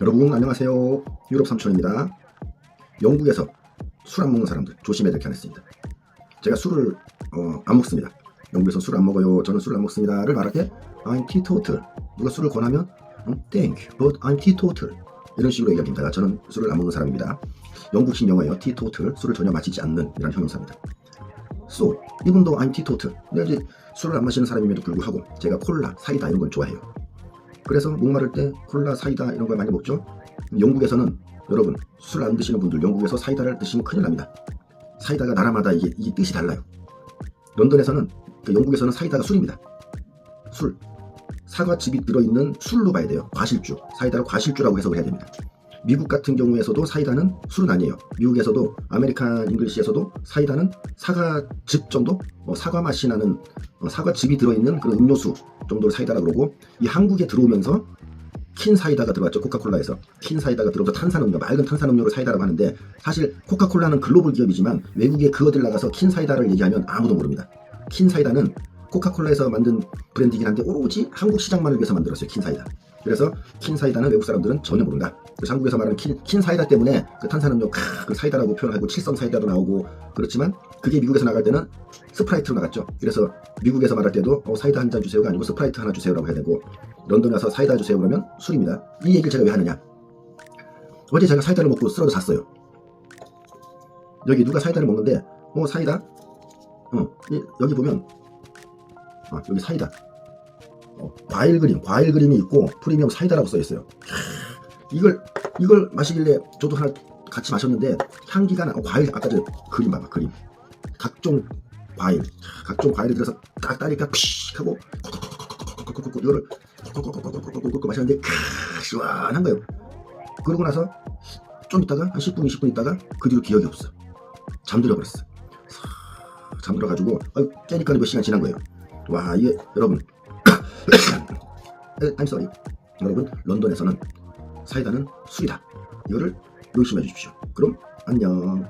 여러분 안녕하세요. 유럽 삼촌입니다. 영국에서 술 안 먹는 사람들 조심해야 될 게 하나 있습니다. 제가 술을 어, 안 먹습니다. 영국에서 술 안 먹어요. 저는 술을 안 먹습니다를 말할 때 I'm teetotal. 누가 술을 권하면 음, Thank but I'm teetotal. 이런 식으로 얘기합니다. 저는 술을 안 먹는 사람입니다. 영국식 영어예요. teetotal. 술을 전혀 마시지 않는 이런 형용사입니다. So, though I'm teetotal. 내가 이제 술을 안 마시는 사람임에도 불구하고 제가 콜라, 사이다 이런 걸 좋아해요. 그래서 목마를 때 콜라, 사이다 이런 걸 많이 먹죠. 영국에서는 여러분 술 안 드시는 분들 영국에서 사이다를 드시면 큰일 납니다. 사이다가 나라마다 이게, 이게 뜻이 달라요. 런던에서는 그 영국에서는 사이다가 술입니다. 술 사과즙이 들어있는 술로 봐야 돼요. 과실주 사이다를 과실주라고 해석을 해야 됩니다. 미국 같은 경우에서도 사이다는 술은 아니에요. 미국에서도 아메리칸 잉글리시에서도 사이다는 사과즙 정도, 어, 사과 맛이 나는 어, 사과즙이 들어있는 그런 음료수 정도를 사이다라고 그러고 이 한국에 들어오면서 킨 사이다가 들어왔죠 코카콜라에서. 킨 사이다가 들어오면서 탄산음료 맑은 탄산음료를 사이다라고 하는데 사실 코카콜라는 글로벌 기업이지만 외국에 그 어딜 나가서 킨 사이다를 얘기하면 아무도 모릅니다. 킨 사이다는 코카콜라에서 만든 브랜드이긴 한데 오로지 한국 시장만을 위해서 만들었어요 킨 사이다. 그래서 킨 사이다는 외국 사람들은 전혀 모른다 그래서 한국에서 말하는 킨, 킨 사이다 때문에 그 탄산음료 크, 그 사이다라고 표현하고 칠성 사이다도 나오고 그렇지만 그게 미국에서 나갈 때는 스프라이트로 나갔죠 그래서 미국에서 말할 때도 어, 사이다 한 잔 주세요가 아니고 스프라이트 하나 주세요라고 해야 되고 런던 와서 사이다 주세요 그러면 술입니다. 이 얘기를 제가 왜 하느냐? 어제 제가 사이다를 먹고 쓰러져 잤어요. 여기 누가 사이다를 먹는데 어 사이다? 어 이- 여기 보면 아 여기 사이다. 어, 과일 그림 과일 그림이 있고 프리미엄 사이다라고 써 있어요. 이걸 이걸 마시길래 저도 하나 같이 마셨는데 향기가 나. 어, 과일 아까 저 그림 봐봐 그림. 각종 과일 각종 과일이 들어서 딱 따니까 픽 하고 콕콕콕콕콕콕콕콕 이거를 콕콕콕콕콕콕콕 마셨는데 크 시원한 거예요. 그러고 나서 좀 있다가 한 10분 20분 있다가 그 뒤로 기억이 없어. 잠들어 버렸어. 싹 잠들어 가지고 깨니까 몇 시간 지난 거예요. 와 이게 여러분 I'm sorry. 여러분 런던에서는 사이다는 술이다. 이거를 명심해 주십시오. 그럼 안녕.